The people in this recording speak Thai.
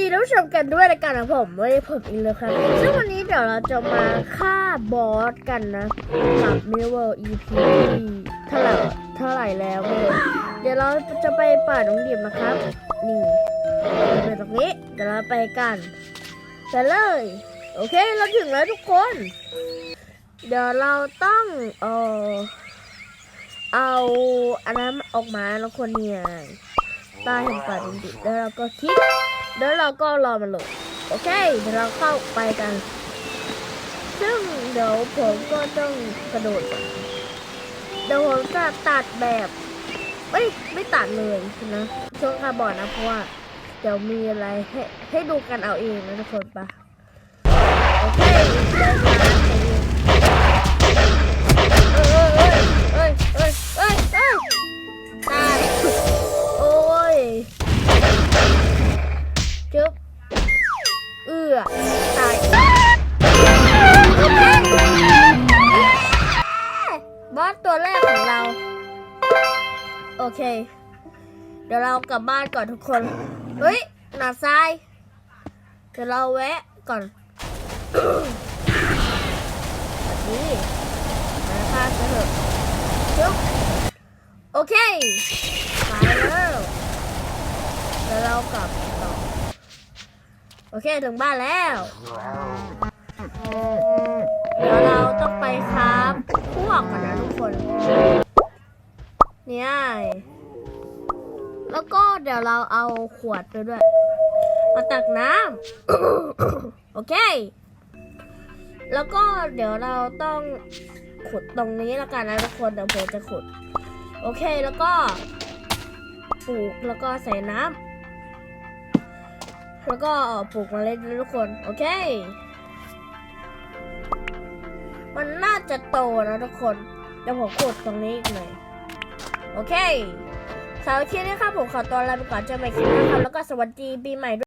ดีท่านผู้ชมกันด้วยรายการของผมวันนี้ผมอีกแล้วครับซึ่งวันนี้เดี๋ยวเราจะมาฆ่าบอสกันนะกับเมเวล EP ที่เท่าไหร่เท่าไหร่แล้วไม่รู้เดี๋ยวเราจะไปป่าดงดิบนะครับ นี่ไปตรงนี้เดี๋ยวเราไปกันไปเลย โอเคเราถึงแล้วทุกคน เดี๋ยวเราต้องเออเอาอันนั้นออกมาแล้วคนเนี่ยใต้แห่งป่าดงดิบแล้วเราก็คลิก เดี๋ยวเราก็รอมันหลดโอเคเดี๋ยวเราเข้าไปกัน ซึ่งเดี๋ยวผมก็ต้องกระโดดก่อนเดี๋ยวผมจะตัดแบบไม่ไม่ตัดเลยนะช่วงคาร์บอนนะเพราะว่าเดี๋ยวมีอะไรให้ให้ดูกันเอาเองนะทุกคนปะโอเค บอสตัวแรกของเรา โอเค เดี๋ยวเรากลับบ้านก่อนทุกคน เฮ้ย หนาซ้าย เดี๋ยวเราแวะก่อนนี่มาค่าซะเถอะจึ๊บโอเคไปแล้วเดี๋ยวเรากลับต่อ โอเค ถึงบ้านแล้ว นี่ยแล้วก็เดี๋ยวเราเอาขวดไปด้วย มาตักน้ำ โอเค แล้วก็เดี๋ยวเราต้องขุดตรงนี้แล้วกันนะทุกคนเดี๋ยวผมจะขุด โอเคแล้วก็ปลูกแล้วก็ใส่น้ำแล้วก็ปลูกมาเล็ดนะทุกคน โอเค มันน่าจะโตนะทุกคนเดี๋ยวผมขุดตรงนี้อีกหน่อย โอเคสำหรับคลิปนี้ครับผมขอตัวลาไปก่อนเจอกันใหม่คลิปหน้าครับแล้วก็สวัสดีปีใหม่ด้วย